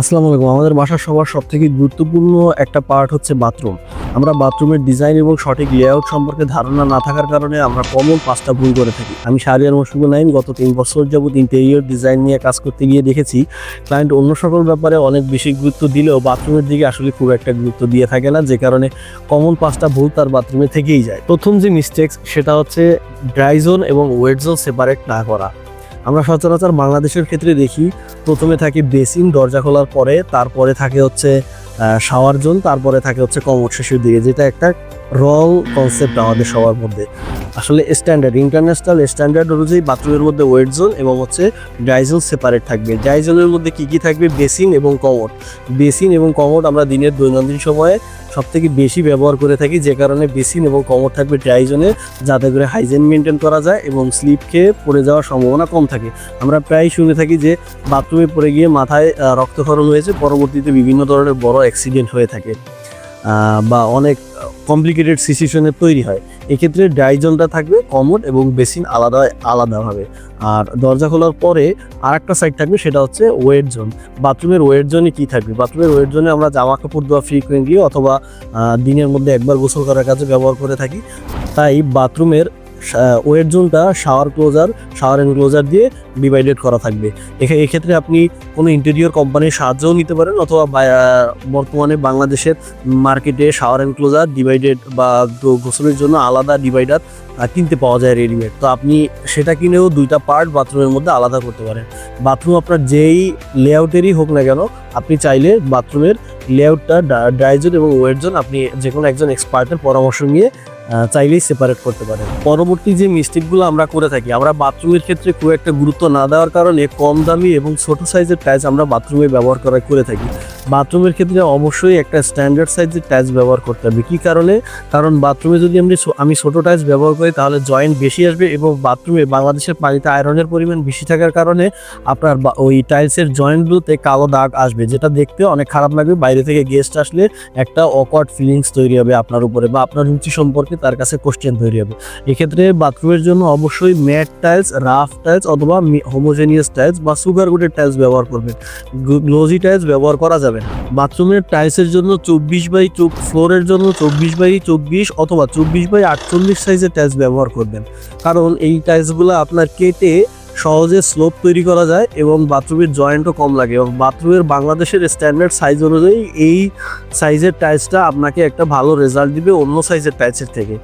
আসসালামু আলাইকুম। আমাদের বাসার সবার সব থেকে গুরুত্বপূর্ণ একটা পার্ট হচ্ছে বাথরুম আমরা বাথরুমের ডিজাইন এবং সঠিক লেআউট সম্পর্কে ধারণা না থাকার কারণে আমরা কমন পাঁচটা ভুল করে থাকি। আমি শাহরিয়ার মশিবুল নাইম গত তিন বছর যাবত ইন্টেরিয়র ডিজাইন নিয়ে কাজ করতে গিয়ে দেখেছি। ক্লায়েন্ট অন্য সকল ব্যাপারে অনেক বেশি গুরুত্ব দিলেও বাথরুমের দিকে আসলে খুব একটা গুরুত্ব দিয়ে থাকে না, যে কারণে কমন পাঁচটা ভুল তার বাথরুমে থেকেই যায়। প্রথম যে মিস্টেক্স সেটা হচ্ছে ড্রাই জোন এবং ওয়েট জোন সেপারেট না করা। আমরা সচরাচর বাংলাদেশের ক্ষেত্রে দেখি, প্রথমে থাকে বেসিন, দরজা খোলার পরে, তারপরে থাকে হচ্ছে শাওয়ার জোন, তারপরে থাকে হচ্ছে কমর শিশুর দিকে, যেটা একটা রং কনসেপ্ট আমাদের সবার মধ্যে। আসলে স্ট্যান্ডার্ড ইন্টারন্যাশনাল স্ট্যান্ডার্ড অনুযায়ী বাথরুমের মধ্যে ওয়েট জোন এবং হচ্ছে ড্রাই জোন সেপারেট থাকবে। ড্রাই জোনের মধ্যে কী কী থাকবে? বেসিন এবং কমোড বেসিন এবং কমোড আমরা দিনের দৈনন্দিন সময়ে সব থেকে বেশি ব্যবহার করে থাকি, যে কারণে বেসিন এবং কমোড থাকবে ড্রাই জোনে যাতে করে হাইজেন মেনটেন করা যায় এবং স্লিপ খেয়ে পড়ে যাওয়ার সম্ভাবনা কম থাকে। আমরা প্রায় শুনে থাকি যে বাথরুমে পড়ে গিয়ে মাথায় রক্তক্ষরণ হয়েছে, পরবর্তীতে বিভিন্ন ধরনের বড় অ্যাক্সিডেন্ট হয়ে থাকে। বা অনেক কমপ্লিকেটেড সিচুয়েশনে তৈরি হয়। এক্ষেত্রে ডাইজনটা থাকবে কমন এবং বেসিন আলাদা, আলাদাভাবে। আর দরজা খোলার পরে আর একটা সাইড থাকবে, সেটা হচ্ছে ওয়েট জোন বাথরুমের ওয়েট জোনে কী থাকবে? বাথরুমের ওয়েট জোনে আমরা জামা কাপড় দেওয়া ফ্রিকুয়েন্টলি অথবা দিনের মধ্যে একবার গোসল করার কাজে ব্যবহার করে থাকি। তাই বাথরুমের ওয়েট জোনটা শাওয়ার ক্লোজার শাওয়ার এনক্লোজার দিয়ে ডিভাইডেড করা থাকবে। এক্ষেত্রে আপনি কোনো ইন্টেরিয়র কোম্পানির সাহায্যও নিতে পারেন অথবা বর্তমানে বাংলাদেশের মার্কেটে শাওয়ার এনক্লোজার ডিভাইডেড বা গোসলের জন্য আলাদা ডিভাইডার কিনতে পাওয়া যায় রেডিমেড তো আপনি সেটা কিনেও দুইটা পার্ট বাথরুমের মধ্যে আলাদা করতে পারেন। বাথরুম আপনার যেই লেআউটেরই হোক না কেন, আপনি চাইলে বাথরুমের লেআউটটা ড্রাইজন এবং ওয়েট জোন আপনি যে কোনো একজন এক্সপার্টের পরামর্শ নিয়ে চাইলেই সেপারেট করতে পারেন। পরবর্তী যে মিস্টেকগুলো আমরা করে থাকি, আমরা বাথরুমের ক্ষেত্রে খুব একটা গুরুত্ব না দেওয়ার কারণে কম দামি এবং ছোট সাইজের টাইলস আমরা বাথরুমে ব্যবহার করা করে থাকি। বাথরুমের ক্ষেত্রে অবশ্যই একটা স্ট্যান্ডার্ড সাইজের টাইলস ব্যবহার করতে হবে। কী কারণে? কারণ বাথরুমে যদি আমি আমি ছোটো টাইলস ব্যবহার করি, তাহলে জয়েন্ট বেশি আসবে এবং বাথরুমে, বাংলাদেশের পানিতে আয়রনের পরিমাণ বেশি থাকার কারণে আপনার ওই টাইলসের জয়েন্টগুলোতে কালো দাগ আসবে, যেটা দেখতে অনেক খারাপ লাগবে। বাইরে থেকে গেস্ট আসলে একটা অকওয়ার্ড ফিলিংস তৈরি হবে আপনার উপরে বা আপনার রুচি সম্পর্কে তার কাছে কোশ্চেন তৈরি হবে। এক্ষেত্রে বাথরুমের জন্য অবশ্যই ম্যাট টাইলস রাফ টাইলস অথবা হোমোজেনিয়াস টাইলস বা সুগার গুডের টাইলস ব্যবহার করবেন। গ্লোজি টাইলস ব্যবহার করা যাবে না বাথরুমের টাইলসের জন্য চব্বিশ বাই ফ্লোরের জন্য চব্বিশ বাই চব্বিশ অথবা চব্বিশ বাই আটচল্লিশ সাইজের টাইলস ব্যবহার করবেন। কারণ এই টাইলসগুলো আপনার কেটে সহজে স্লোপ তৈরি করা যায় এবং বাথরুমের জয়েন্টও কম লাগে এবং বাথরুমের বাংলাদেশের স্ট্যান্ডার্ড সাইজ অনুযায়ী এই সাইজের টাইলসটা আপনাকে একটা ভালো রেজাল্ট দিবে অন্য সাইজের টাইলসের থেকে।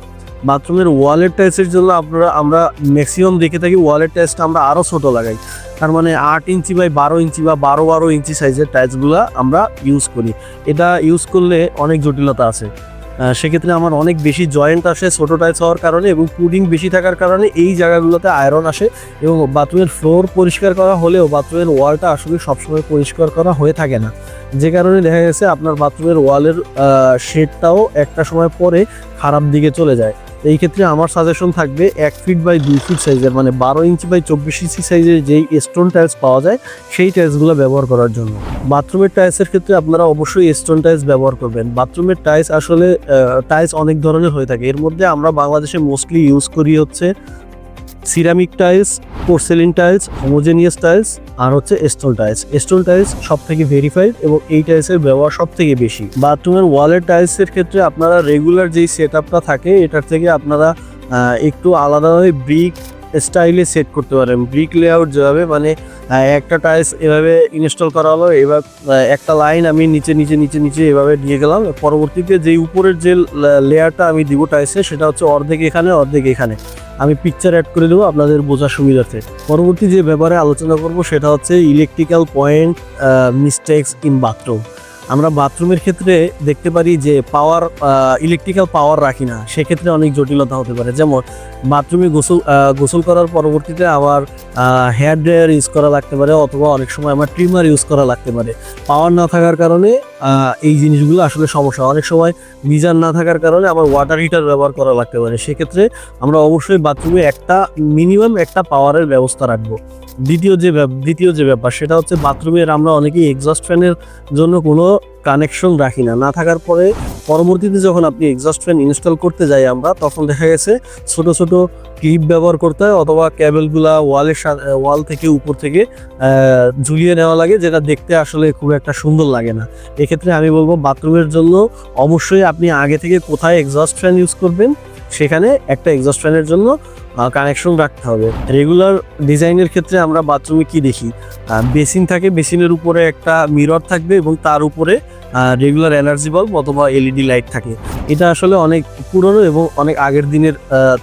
বাথরুমের ওয়ালের টাইলসের জন্য আপনারা আমরা ম্যাক্সিমাম দেখে থাকি ওয়ালের টাইলসটা আমরা আরও ছোটো লাগাই। তার মানে আট ইঞ্চি বাই বারো ইঞ্চি বা বারো বারো ইঞ্চি সাইজের টাইলসগুলো আমরা ইউজ করি। এটা ইউজ করলে অনেক জটিলতা আছে। সেক্ষেত্রে আমার অনেক বেশি জয়েন্ট আসে ছোটো টাইলস হওয়ার কারণে এবং পুডিং বেশি থাকার কারণে এই জায়গাগুলোতে আয়রন আসে এবং বাথরুমের ফ্লোর পরিষ্কার করা হলেও বাথরুমের ওয়ালটা আসলে সবসময় পরিষ্কার করা হয়ে থাকে না। যে কারণে দেখা গেছে আপনার বাথরুমের ওয়ালের শেডটাও একটা সময় পরে খারাপ দিকে চলে যায়। এই ক্ষেত্রে আমার সাজেশন থাকবে এক ফিট বাই দুই ফিট সাইজের মানে বারো ইঞ্চি বাই চব্বিশ ইঞ্চি সাইজের যেই স্টোন টাইলস পাওয়া যায়, সেই টাইলসগুলো ব্যবহার করার জন্য। বাথরুমের টাইলসের ক্ষেত্রে আপনারা অবশ্যই স্টোন টাইলস ব্যবহার করবেন। বাথরুমের টাইলস আসলে টাইলস অনেক ধরনের হয়ে থাকে। এর মধ্যে আমরা বাংলাদেশে মোস্টলি ইউজ করি হচ্ছে ceramic tiles porcelain tiles homogeneous tiles আর হচ্ছে স্টোন টাইলস স্টোন টাইলস সব থেকে ভেরিফাইড এবং এই টাইলসের ব্যবহার সব থেকে বেশি বাথরুমের ওয়ালের টাইলসের ক্ষেত্রে আপনারা রেগুলার যেই সেট থাকে, এটার থেকে আপনারা একটু আলাদাভাবে ব্রিক স্টাইলে সেট করতে পারেন। ব্রিক লেআউট যেভাবে মানে একটা টাইলস এভাবে ইনস্টল করা হলো, এবার একটা লাইন আমি নিচে নিচে নিচে নিচে এভাবে নিয়ে গেলাম। পরবর্তীতে যেই উপরের যে লেয়ারটা আমি দিব টাইলসে সেটা হচ্ছে অর্ধেক এখানে অর্ধেক এখানে। আমি পিকচার অ্যাড করে দেবো আপনাদের বোঝার সুবিধার্থে। পরবর্তী যে ব্যাপারে আলোচনা করব, সেটা হচ্ছে electrical point mistakes in bathroom আমরা বাথরুমের ক্ষেত্রে দেখতে পারি যে পাওয়ার ইলেকট্রিক্যাল পাওয়ার রাখি না। সেক্ষেত্রে অনেক জটিলতা হতে পারে। যেমন বাথরুমে গোসল গোসল করার পরবর্তীতে আবার হেয়ার ড্রায়ার ইউজ করা লাগতে পারে অথবা অনেক সময় আমার ট্রিমার ইউজ করা লাগতে পারে। পাওয়ার না থাকার কারণে এই জিনিসগুলো আসলে সমস্যা। অনেক সময় গিজার না থাকার কারণে আমার ওয়াটার হিটার ব্যবহার করা লাগতে পারে। সেক্ষেত্রে আমরা অবশ্যই বাথরুমে একটা মিনিমাম একটা পাওয়ারের ব্যবস্থা রাখব। দ্বিতীয় যে দ্বিতীয় যে ব্যাপার, সেটা হচ্ছে বাথরুমের আমরা অনেকেই এক্সস্ট ফ্যানের জন্য কোনো কানেকশন রাখি না। না থাকার পরে পরবর্তীতে যখন আপনি এক্সস্ট ফ্যান ইনস্টল করতে যাই আমরা, তখন দেখা গেছে ছোট ছোট ক্লিপ ব্যবহার করতে হয় অথবা ক্যাবেলগুলা ওয়ালের ওয়াল থেকে উপর থেকে ঝুলিয়ে নেওয়া লাগে, যেটা দেখতে আসলে খুব একটা সুন্দর লাগে না। এক্ষেত্রে আমি বলব বাথরুমের জন্য অবশ্যই আপনি আগে থেকে কোথায় এক্সস্ট ফ্যান ইউজ করবেন, সেখানে একটা এক্সস্ট ফ্যানের জন্য কানেকশন রাখতে হবে। রেগুলার ডিজাইনের ক্ষেত্রে আমরা বাথরুমে কি দেখি? বেসিন থাকে বেসিনের উপরে একটা মিরর থাকবে এবং তার উপরে রেগুলার এনার্জি বাল্ব অথবা এলইডি লাইট থাকে। এটা আসলে অনেক পুরনো এবং অনেক আগের দিনের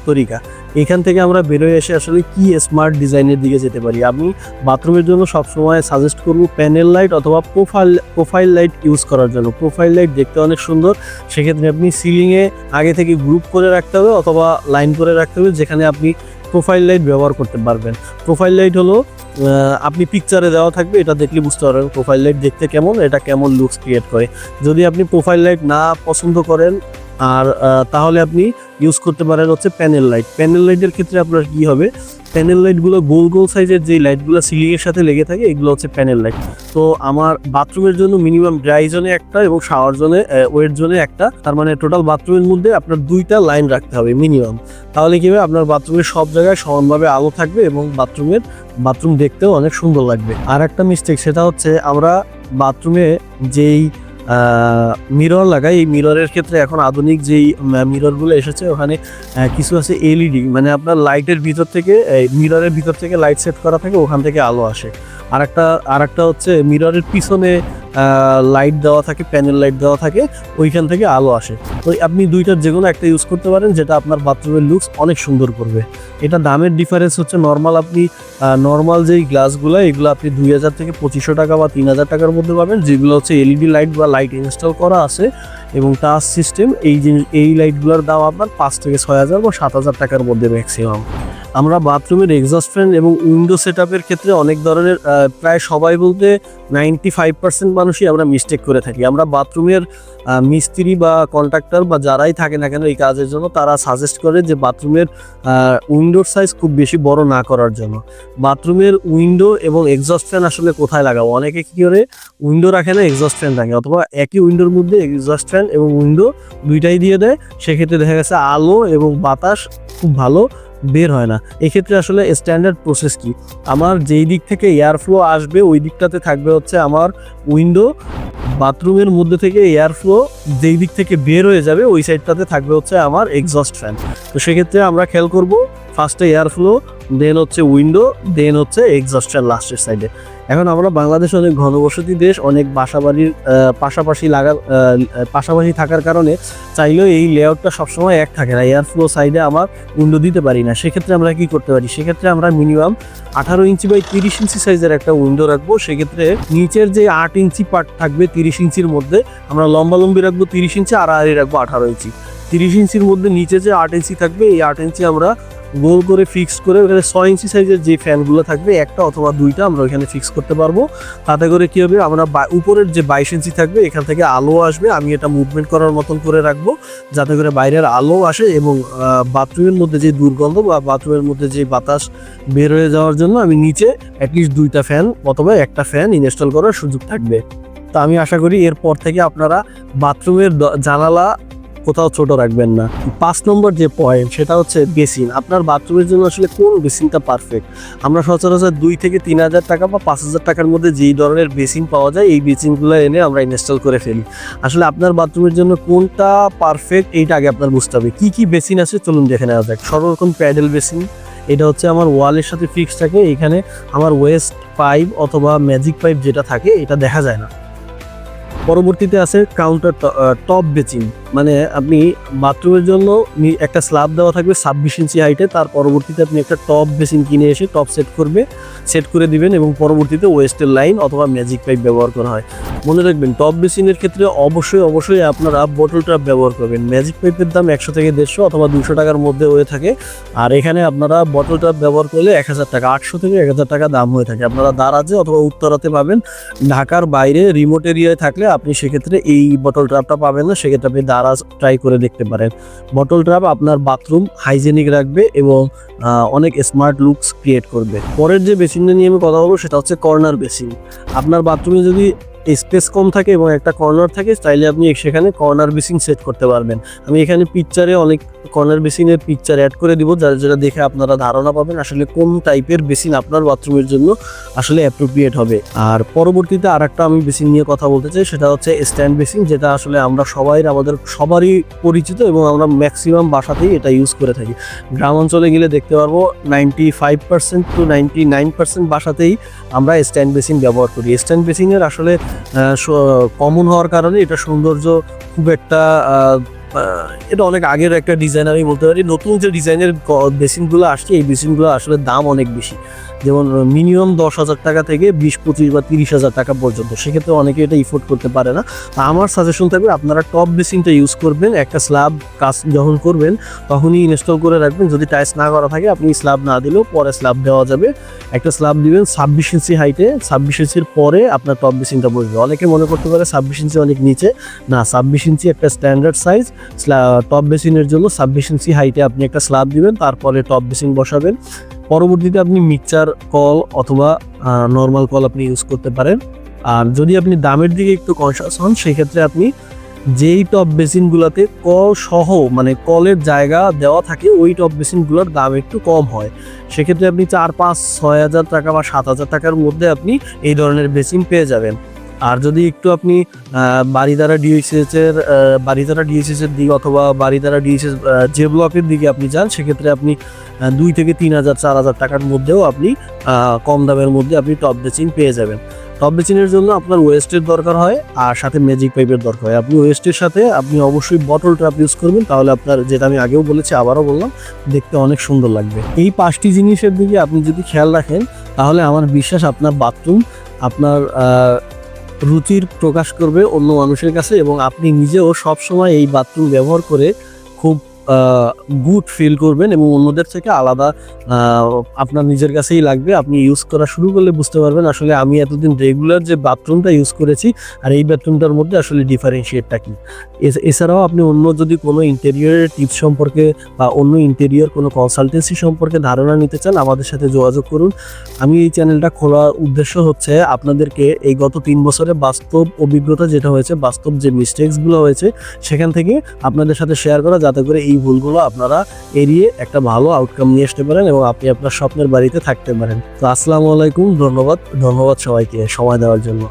তরিকা। এখান থেকে আমরা বেরোয় এসে আসলে কি স্মার্ট ডিজাইনের দিকে যেতে পারি? আমি বাথরুমের জন্য সবসময় সাজেস্ট করব প্যানেল লাইট অথবা প্রোফাইল প্রোফাইল লাইট ইউজ করার জন্য। প্রোফাইল লাইট দেখতে অনেক সুন্দর। সেক্ষেত্রে আপনি সিলিংয়ে আগে থেকে গ্রুপ করে রাখতে হবে অথবা লাইন করে রাখতে হবে যেখানে আপনি প্রোফাইল লাইট ব্যবহার করতে পারবেন। প্রোফাইল লাইট হলো আপনি পিকচারে দেওয়া থাকবে, এটা দেখলে বুঝতে পারবেন প্রোফাইল লাইট দেখতে কেমন, এটা কেমন লুকস ক্রিয়েট করে। যদি আপনি প্রোফাইল লাইট না পছন্দ করেন আর তাহলে আপনি ইউজ করতে পারেন হচ্ছে প্যানেল লাইট প্যানেল লাইটের ক্ষেত্রে আপনার কি হবে? প্যানেল লাইটগুলো গোল গোল সাইজের যে লাইটগুলো সিলিংয়ের সাথে লেগে থাকে, এগুলো হচ্ছে প্যানেল লাইট তো আমার বাথরুমের জন্য মিনিমাম ড্রাই জোনে একটা এবং শাওয়ার জোনে ওয়েট জোনে একটা। তার মানে টোটাল বাথরুমের মধ্যে আপনার দুইটা লাইন রাখতে হবে মিনিমাম তাহলে কি হবে? আপনার বাথরুমের সব জায়গায় সমানভাবে আলো থাকবে এবং বাথরুমের বাথরুম দেখতেও অনেক সুন্দর লাগবে। আর একটা মিস্টেক সেটা হচ্ছে আমরা বাথরুমে যেই মিরর লাগাই। এই মিররের ক্ষেত্রে এখন আধুনিক যেই মিররগুলো এসেছে, ওখানে কিছু আছে এলইডি মানে আপনার লাইটের ভিতর থেকে, এই মিররের ভিতর থেকে লাইট সেট করা থাকে, ওখান থেকে আলো আসে। আর একটা আর একটা হচ্ছে মিররের পিছনে লাইট দেওয়া থাকে প্যানেল লাইট দেওয়া থাকে, ওইখান থেকে আলো আসে। তো আপনি দুইটার যে কোনো একটা ইউজ করতে পারেন, যেটা আপনার বাথরুমের লুকস অনেক সুন্দর করবে। এটা দামের ডিফারেন্স হচ্ছে নর্মাল আপনি নর্মাল যেই গ্লাসগুলো এগুলো আপনি দুই হাজার থেকে পঁচিশশো টাকা বা তিন হাজার টাকার মধ্যে পাবেন, যেগুলো হচ্ছে এলইডি লাইট বা লাইট ইনস্টল করা আছে, এবং টাচ সিস্টেম এই জিনিস, এই লাইটগুলোর দাম আপনার পাঁচ থেকে ছয় হাজার বা সাত হাজার টাকার মধ্যে ম্যাক্সিমাম আমরা বাথরুমের এক্সস্ট ফ্যান এবং উইন্ডো সেট ক্ষেত্রে অনেক ধরনের প্রায় সবাই বলতে নাইনটি ফাইভ পার্সেন্ট মানুষই আমরা মিস্টেক করে থাকি। আমরা বাথরুমের মিস্ত্রি বা কন্ট্রাক্টর বা যারাই থাকে না কেন এই কাজের জন্য, তারা সাজেস্ট করে যে বাথরুমের উইন্ডোর সাইজ খুব বেশি বড় না করার জন্য। বাথরুমের উইন্ডো এবং এক্সস্ট ফ্যান আসলে কোথায় লাগাবো? অনেকে কী করে? উইন্ডো রাখে না এক্সস্ট ফ্যান রাখে। অথবা একই উইন্ডোর মধ্যে এক্সস্ট ফ্যান এবং উইন্ডো দুইটাই দিয়ে দেয়। সেক্ষেত্রে দেখা গেছে আলো এবং বাতাস খুব ভালো বের হয় না। এক্ষেত্রে আসলে স্ট্যান্ডার্ড প্রসেস কি? আমার যেই দিক থেকে এয়ার ফ্লো আসবে, ওই দিকটাতে থাকবে হচ্ছে আমার উইন্ডো বাথরুমের মধ্যে থেকে এয়ার ফ্লো যেই দিক থেকে বের হয়ে যাবে, ওই সাইডটাতে থাকবে হচ্ছে আমার এক্সস্ট ফ্যান তো সেক্ষেত্রে আমরা খেয়াল করব ফার্স্টে এয়ার ফ্লো দেন হচ্ছে উইন্ডো দেন হচ্ছে এক্সস্ট ফ্যান লাস্টের সাইডে এখন আমরা বাংলাদেশ অনেক ঘনবসতি দেশ, অনেক বাসাবাড়ির পাশাপাশি লাগা পাশাপাশি থাকার কারণে চাইলেও এই লেআউটটা সবসময় এক থাকে না। এয়ার ফ্লো সাইডে আমার উইন্ডো দিতে পারি না। সেক্ষেত্রে আমরা কি করতে পারি? সেক্ষেত্রে আমরা মিনিমাম আঠারো ইঞ্চি বাই তিরিশ ইঞ্চি সাইজের একটা উইন্ডো রাখব। সেক্ষেত্রে নিচের যে আট ইঞ্চি পার্ট থাকবে তিরিশ ইঞ্চির মধ্যে, আমরা লম্বা লম্বি রাখব তিরিশ ইঞ্চি আর আড়ি রাখব আঠারো ইঞ্চি। তিরিশ ইঞ্চির মধ্যে নিচে যে আট ইঞ্চি থাকবে, এই আট ইঞ্চি আমরা গোল করে ফিক্স করে ওখানে ছয় ইঞ্চি সাইজের যে ফ্যানগুলো থাকবে, একটা অথবা দুইটা আমরা ওইখানে ফিক্স করতে পারব। তাতে করে কী হবে, আমরা উপরের যে বাইশ ইঞ্চি থাকবে, এখান থেকে আলো আসবে। আমি এটা মুভমেন্ট করার মতন করে রাখব, যাতে করে বাইরের আলো আসে এবং বাথরুমের মধ্যে যে দুর্গন্ধ বা বাথরুমের মধ্যে যে বাতাস বের হয়ে যাওয়ার জন্য আমি নিচে অ্যাটলিস্ট দুইটা ফ্যান অথবা একটা ফ্যান ইনস্টল করার সুযোগ থাকবে। তা আমি আশা করি এরপর থেকে আপনারা বাথরুমের জানালা কোথাও ছোট রাখবেন না। পাঁচ নম্বর যে পয়েন্ট সেটা হচ্ছে বেসিন আপনার বাথরুমের জন্য আসলে কোন বেসিনটা পারফেক্ট আমরা সচরাচর দুই থেকে তিন হাজার টাকা বা পাঁচ হাজার টাকার মধ্যে যেই ধরনের বেসিন পাওয়া যায়, এই বেসিনগুলো এনে আমরা ইনস্টল করে ফেলি। আসলে আপনার বাথরুমের জন্য কোনটা পারফেক্ট এইটা আগে আপনার বুঝতে হবে। কী কী বেসিন আছে, চলুন দেখে নেওয়া যাক। সর্বরকম প্যাডেল বেসিন এটা হচ্ছে আমার ওয়ালের সাথে ফিক্স থাকে। এখানে আমার ওয়েস্ট পাইপ অথবা ম্যাজিক পাইপ যেটা থাকে, এটা দেখা যায় না। পরবর্তীতে আছে কাউন্টার টপ বেচিং মানে আপনি বাথরুমের জন্য একটা স্ল্যাব দেওয়া থাকবে ছাব্বিশ ইঞ্চি হাইটে তার পরবর্তীতে আপনি একটা টপ বেসিন কিনে এসে টপ সেট করবে সেট করে দিবেন এবং পরবর্তীতে ওয়েস্টের লাইন অথবা ম্যাজিক পাইপ ব্যবহার করা হয়। মনে রাখবেন টপ বেসিনের ক্ষেত্রে অবশ্যই অবশ্যই আপনারা বোটল ট্রাপ ব্যবহার করবেন। ম্যাজিক পাইপের দাম একশো থেকে দেড়শো অথবা দুশো টাকার মধ্যে হয়ে থাকে। আর এখানে আপনারা বটল ট্রাপ ব্যবহার করলে এক হাজার টাকা, আটশো থেকে এক হাজার টাকা দাম হয়ে থাকে। আপনারা দারাজে অথবা উত্তরাতে পাবেন। ঢাকার বাইরে রিমোট এরিয়ায় থাকলে আপনি সেক্ষেত্রে এই বটল ট্রাপটা পাবেন না, সেক্ষেত্রে আপনি দারাজ তারা ট্রাই করে দেখতে পারেন। বটল ট্রাপ আপনার বাথরুম হাইজেনিক রাখবে এবং অনেক স্মার্ট লুকস ক্রিয়েট করবে। পরের যে বেসিনটা নিয়ে আমি কথা বলব সেটা হচ্ছে কর্নার বেসিন আপনার বাথরুমে যদি স্পেস কম থাকে এবং একটা কর্নার থাকে, তাইলে আপনি সেখানে কর্নার বেসিন সেট করতে পারবেন। আমি এখানে পিকচারে অনেক কর্নার বেসিনের পিকচার অ্যাড করে দিব, যারা যেটা দেখে আপনারা ধারণা পাবেন আসলে কোন টাইপের বেসিন আপনার বাথরুমের জন্য আসলে অ্যাপ্রোপ্রিয়েট হবে। আর পরবর্তীতে আর আমি বেসিন নিয়ে কথা বলতে চাই, সেটা হচ্ছে স্ট্যান্ড বেসিন, যেটা আসলে আমরা সবাই, আমাদের সবারই পরিচিত এবং আমরা ম্যাক্সিমাম বাসাতেই এটা ইউজ করে থাকি। গ্রাম অঞ্চলে গেলে দেখতে পারব ninety five percent to ninety nine percent বাসাতেই আমরা স্ট্যান্ড বেসিন ব্যবহার করি। স্ট্যান্ড বেসিনের আসলে কমন হওয়ার কারণে এটা সৌন্দর্য খুব একটা এটা অনেক আগের একটা ডিজাইন আমি বলতে পারি। নতুন যে ডিজাইনের বেসিনগুলো আসছে, এই বেসিনগুলো আসলে দাম অনেক বেশি। যেমন মিনিমাম দশ হাজার টাকা থেকে বিশ, পঁচিশ বা তিরিশ হাজার টাকা পর্যন্ত। সেক্ষেত্রে অনেকে এটা ইফোর্ড করতে পারে না। তা আমার সাজেশন থাকবে, আপনারা টপ বেসিনটা ইউজ করবেন, একটা স্ল্যাব কাজ যখন করবেন, তখনই ইনস্টল করে রাখবেন। যদি টাইস না করা থাকে, আপনি স্ল্যাব না দিলেও পরে স্ল্যাব দেওয়া যাবে। একটা স্ল্যাব দিবেন ছাব্বিশ ইঞ্চি হাইটে ছাব্বিশ ইঞ্চির পরে আপনার টপ বেসিনটা বসবে। অনেকে মনে করতে পারে ছাব্বিশ ইঞ্চি অনেক নিচে। না, ছাব্বিশ ইঞ্চি একটা স্ট্যান্ডার্ড সাইজ টপ বেসিনের জন্য ছাব্বিশ ইঞ্চি হাইটে আপনি একটা স্ল্যাব দিবেন, তারপরে টপ বেসিন বসাবেন। পরবর্তীতে আপনি মিক্সচার কল অথবা নর্মাল কল আপনি ইউজ করতে পারেন। আর যদি আপনি দামের দিকে একটু কনসাস হন, সেক্ষেত্রে আপনি যেই টপ বেসিনগুলোতে কল সহ মানে কলের জায়গা দেওয়া থাকে, ওই টপ বেসিনগুলোর দাম একটু কম হয়। সেক্ষেত্রে আপনি চার, পাঁচ, ছয় হাজার টাকা বা সাত হাজার টাকার মধ্যে আপনি এই ধরনের বেসিন পেয়ে যাবেন। আর যদি একটু আপনি আহ, বাড়িধারা ডিএসএস এর বাড়িধারা ডিএসএস এর দিকে অথবা বাড়িধারা ডিএসএস যে ব্লকের দিকে আপনি যান সেক্ষেত্রে আপনি দুই থেকে তিন হাজার চার হাজার টাকার মধ্যেও আপনি কম দামের মধ্যে আপনি টপ বেচিন পেয়ে যাবেন। টপ বেচিনের জন্য আপনার ওয়েস্টের দরকার হয় আর সাথে ম্যাজিক পাইপের দরকার হয়। আপনি ওয়েস্টের সাথে আপনি অবশ্যই বটল ট্র্যাপ ইউজ করবেন তাহলে আপনার যেটা আমি আগেও বলেছি আবারও বললাম দেখতে অনেক সুন্দর লাগবে। এই পাঁচটি জিনিসের দিকে আপনি যদি খেয়াল রাখেন তাহলে আমার বিশ্বাস আপনার বাথরুম আপনার রুচির প্রকাশ করবে অন্য মানুষের কাছে এবং আপনি নিজেও সবসময় এই বাথরুম ব্যবহার করে খুব গুড ফিল করবেন এবং অন্যদের থেকে আলাদা আপনার নিজের কাছেই লাগবে। আপনি ইউজ করা শুরু করলে বুঝতে পারবেন আসলে আমি এতদিন রেগুলার যে বাথরুমটা ইউজ করেছি আর এই বাথরুমটার মধ্যে আসলে ডিফারেন্সিয়েটটা কি। এছ- এছাড়াও আপনি অন্য যদি কোনো ইন্টেরিয়রের টিপস সম্পর্কে বা অন্য ইন্টেরিয়র কোনো কনসালটেন্সি সম্পর্কে ধারণা নিতে চান, আমাদের সাথে যোগাযোগ করুন। আমি এই চ্যানেলটা খোলার উদ্দেশ্য হচ্ছে আপনাদেরকে এই গত তিন বছরে বাস্তব অভিজ্ঞতা যেটা হয়েছে, বাস্তব যে মিস্টেক্সগুলো হয়েছে, সেখান থেকে আপনাদের সাথে শেয়ার করা, যাতে করে এই ভুলগুলো আপনারা এড়িয়ে একটা ভালো আউটকাম নিয়ে আসতে পারেন এবং আপনি আপনার স্বপ্নের বাড়িতে থাকতে পারেন। তো আসসালামু আলাইকুম, ধন্যবাদ। ধন্যবাদ সবাইকে সময় দেওয়ার জন্য।